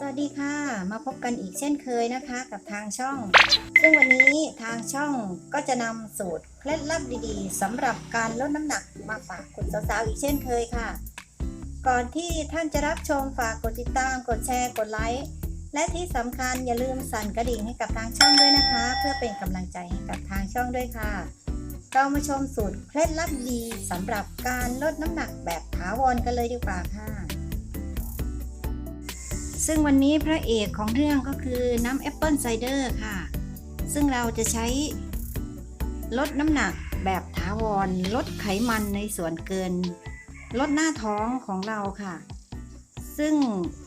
สวัสดีค่ะ มาพบกันอีกเช่นเคยนะคะกับทางช่อง ซึ่งวันนี้ทางช่องก็จะนำสูตรเคล็ดลับดีๆสำหรับการลดน้ำหนักมาฝากคุณสาวๆอีกเช่นเคยค่ะ ก่อนที่ท่านจะรับชมฝากกดติดตาม กดแชร์กดไลค์และที่สำคัญอย่าลืมสั่นกระดิ่งให้กับทางช่องด้วยนะคะ เพื่อเป็นกำลังใจให้กับทางช่องด้วยค่ะ เรามาชมสูตรเคล็ดลับดีสำหรับการลดน้ำหนักแบบถาวรกันเลยดีกว่าค่ะ ซึ่งวันนี้พระเอกของเรื่องก็คือน้ำแอปเปิลไซเดอร์ค่ะ ซึ่งเราจะใช้ลดน้ำหนักแบบถาวร ลดไขมันในส่วนเกิน ลดหน้าท้องของเราค่ะ ซึ่ง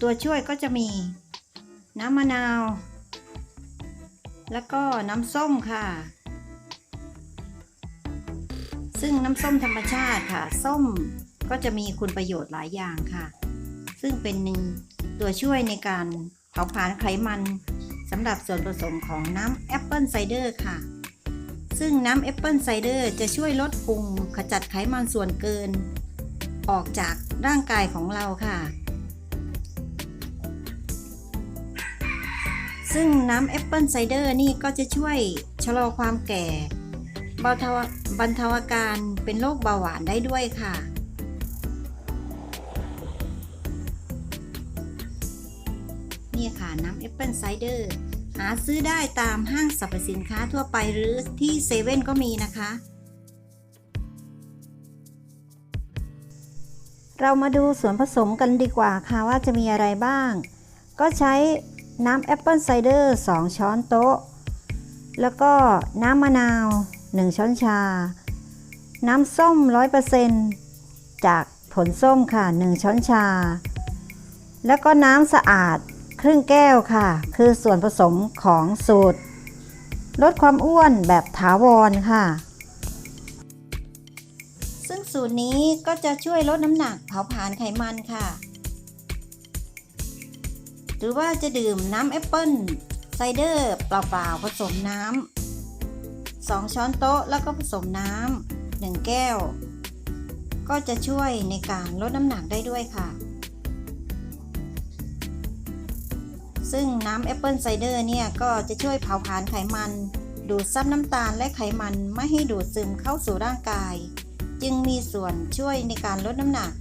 ตัวช่วยก็จะมีน้ำมะนาว แล้วก็น้ำส้มค่ะ ซึ่งน้ำส้มธรรมชาติค่ะ ส้มก็จะมีคุณประโยชน์หลายอย่างค่ะ ซึ่งเป็นตัวช่วยในการเผาผลาญไขมันสำหรับส่วนผสมของน้ำแอปเปิลไซเดอร์ค่ะ ซึ่งน้ำแอปเปิลไซเดอร์จะช่วยลดพุงขจัดไขมันส่วนเกิน ออกจากร่างกายของเราค่ะ ซึ่งน้ำแอปเปิลไซเดอร์นี่ก็จะช่วยชะลอความแก่บรรเทาบรรเทาอาการเป็นโรคเบาหวานได้ด้วยค่ะ นี่ค่ะน้ำแอปเปิลไซเดอร์หาซื้อได้ตามห้างสรรพสินค้าทั่วไปหรือที่เซเว่นก็มีนะคะ เรามาดูส่วนผสมกันดีกว่าค่ะว่าจะมีอะไรบ้าง ก็ใช้น้ำแอปเปิลไซเดอร์2ช้อนโต๊ะ แล้วก็น้ำมะนาว 1 ช้อนชา น้ำส้ม 100%จากผลส้มค่ะ 1 ช้อนชา แล้วก็น้ำสะอาด ครึ่งแก้วค่ะ คือส่วนผสมของสูตร ลดความอ้วนแบบถาวรค่ะ ซึ่งสูตรนี้ก็จะช่วยลดน้ำหนักเผาผลาญไขมันค่ะ หรือว่าจะดื่มน้ำแอปเปิ้ลไซเดอร์เปล่าๆผสมน้ำ2ช้อนโต๊ะแล้วก็ผสมน้ำ1แก้ว ก็จะช่วยในการลดน้ำหนักได้ด้วยค่ะ ซึ่งน้ำแอปเปิลไซเดอร์เนี่ยก็จะช่วยเผาผลาญไขมัน ดูดซับน้ำตาลและไขมันไม่ให้ดูดซึมเข้าสู่ร่างกาย จึงมีส่วนช่วยในการลดน้ำหนัก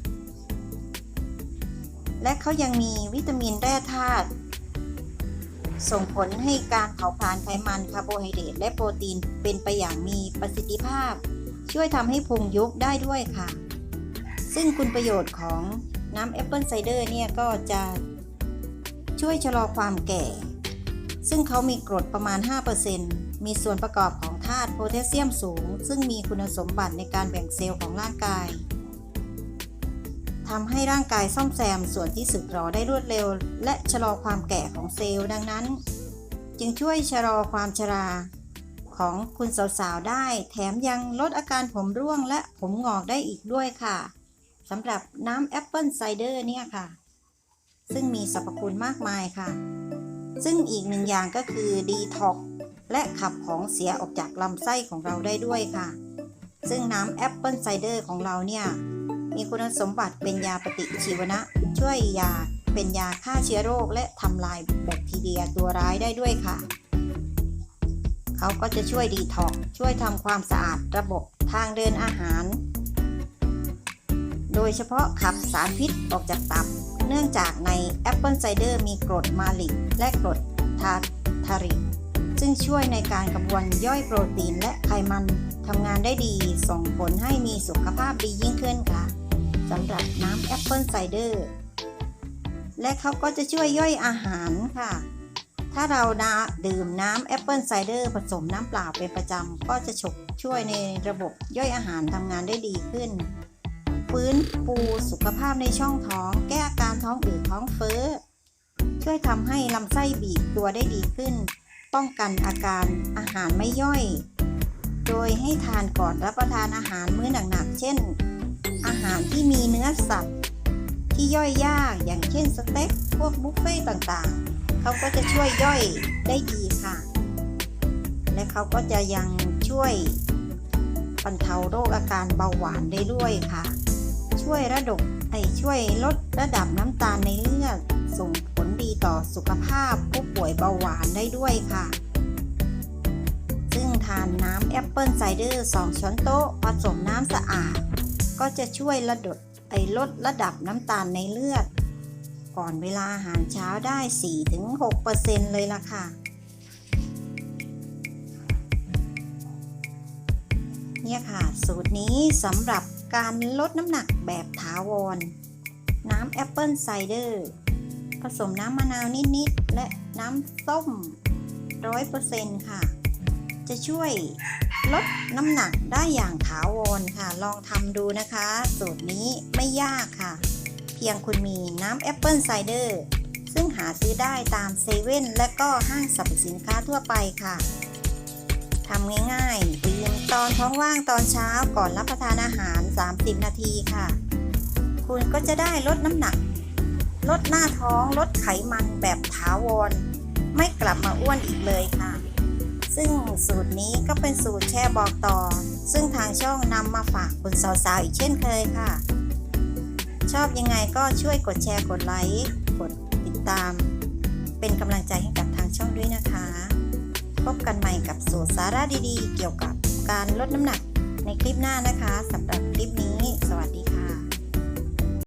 และเขายังมีวิตามินแร่ธาตุส่งผลให้การเผาผลาญไขมันคาร์โบไฮเดรตและโปรตีนเป็นไปอย่างมีประสิทธิภาพ ช่วยทำให้พุงยุบได้ด้วยค่ะ ซึ่งคุณประโยชน์ของน้ำแอปเปิลไซเดอร์เนี่ยก็จะ ช่วยชะลอความแก่ ซึ่งเขามีกรดประมาณ 5%มีส่วนประกอบของธาตุโพแทสเซียมสูง ซึ่งมีคุณสมบัติในการแบ่งเซลล์ของร่างกายทำให้ร่างกายซ่อมแซมส่วนที่สึกหรอได้รวดเร็ว และชะลอความแก่ของเซลล์ดังนั้น จึงช่วยชะลอความชราของคุณสาวๆได้ แถมยังลดอาการผมร่วงและผมงอกได้อีกด้วยค่ะสำหรับน้ำแอปเปิลไซเดอร์เนี่ยค่ะ ซึ่งมีสรรพคุณมากมายค่ะ ซึ่งอีกหนึ่งอย่างก็คือดีท็อกและขับของเสียออกจากลำไส้ของเราได้ด้วยค่ะ ซึ่งน้ำแอปเปิลไซเดอร์ของเราเนี่ย มีคุณสมบัติเป็นยาปฏิชีวนะ ช่วยยาเป็นยาฆ่าเชื้อโรค และทำลายแบคทีเรียตัวร้ายได้ด้วยค่ะ เขาก็จะช่วยดีท็อกช่วยทำความสะอาดระบบทางเดินอาหาร โดยเฉพาะขับสารพิษออกจากตับ เนื่องจากในแอปเปิลไซเดอร์มีกรดมาลิกและกรดทาทาริก ซึ่งช่วยในการกระบวนย่อยโปรตีนและไขมันทำงานได้ดี ส่งผลให้มีสุขภาพดียิ่งขึ้นค่ะสำหรับน้ำแอปเปิลไซเดอร์และเขาก็จะช่วยย่อยอาหารค่ะ ถ้าเรานะดื่มน้ำแอปเปิลไซเดอร์ผสมน้ำเปล่าเป็นประจำ ก็จะฉกช่วยในระบบย่อยอาหารทำงานได้ดีขึ้น ฟื้นฟูสุขภาพในช่องท้อง แก้อาการท้องอืดท้องเฟ้อ ช่วยทำให้ลำไส้บีบตัวได้ดีขึ้น ป้องกันอาการอาหารไม่ย่อย โดยให้ทานก่อนรับประทานอาหารมื้อหนักๆ เช่น อาหารที่มีเนื้อสัตว์ ที่ย่อยยากอย่างเช่นสเต็กพวกบุฟเฟ่ต์ต่างๆ เขาก็จะช่วยย่อยได้ดีค่ะ และเขาก็จะยังช่วยบรรเทาโรคอาการเบาหวานได้ด้วยค่ะ ช่วยระดบไอช่วยลดระดับน้ำตาลในเลือดส่งผลดีต่อสุขภาพผู้ป่วยเบาหวานได้ด้วยค่ะ ซึ่งทานน้ำแอปเปิลไซเดอร์2ช้อนโต๊ะผสมน้ำสะอาด ก็จะช่วยระดดไอลดระดับน้ำตาลในเลือด ก่อนเวลาอาหารเช้าได้ 4-6%เลยล่ะค่ะเนี่ยค่ะ สูตรนี้สำหรับ การลดน้ำหนักแบบถาวร น้ำแอปเปิลไซเดอร์ผสมน้ำมะนาวนิด ๆ และน้ำส้ม 100%ค่ะ จะช่วยลดน้ำหนักได้อย่างถาวรค่ะ ลองทำดูนะคะ สูตรนี้ไม่ยากค่ะ เพียงคุณมีน้ำแอปเปิลไซเดอร์ซึ่งหาซื้อได้ตามเซเว่นและก็ห้างสรรพสินค้าทั่วไปค่ะทำง่ายๆ ตอนท้องว่างตอนเช้าก่อนรับประทานอาหาร 30 นาทีค่ะ คุณก็จะได้ลดน้ำหนัก ลดหน้าท้องลดไขมันแบบถาวร ไม่กลับมาอ้วนอีกเลยค่ะ ซึ่งสูตรนี้ก็เป็นสูตรแช่บอกต่อ ซึ่งทางช่องนำมาฝากคุณสาวๆอีกเช่นเคยค่ะ ชอบยังไงก็ช่วยกดแชร์กดไลค์กดติดตาม เป็นกำลังใจให้กับทางช่องด้วยนะคะ พบกันใหม่กับสูตรสาระดีๆ เกี่ยวกับ การลดน้ำหนักในคลิปหน้านะคะสำหรับคลิปนี้ สวัสดีค่ะ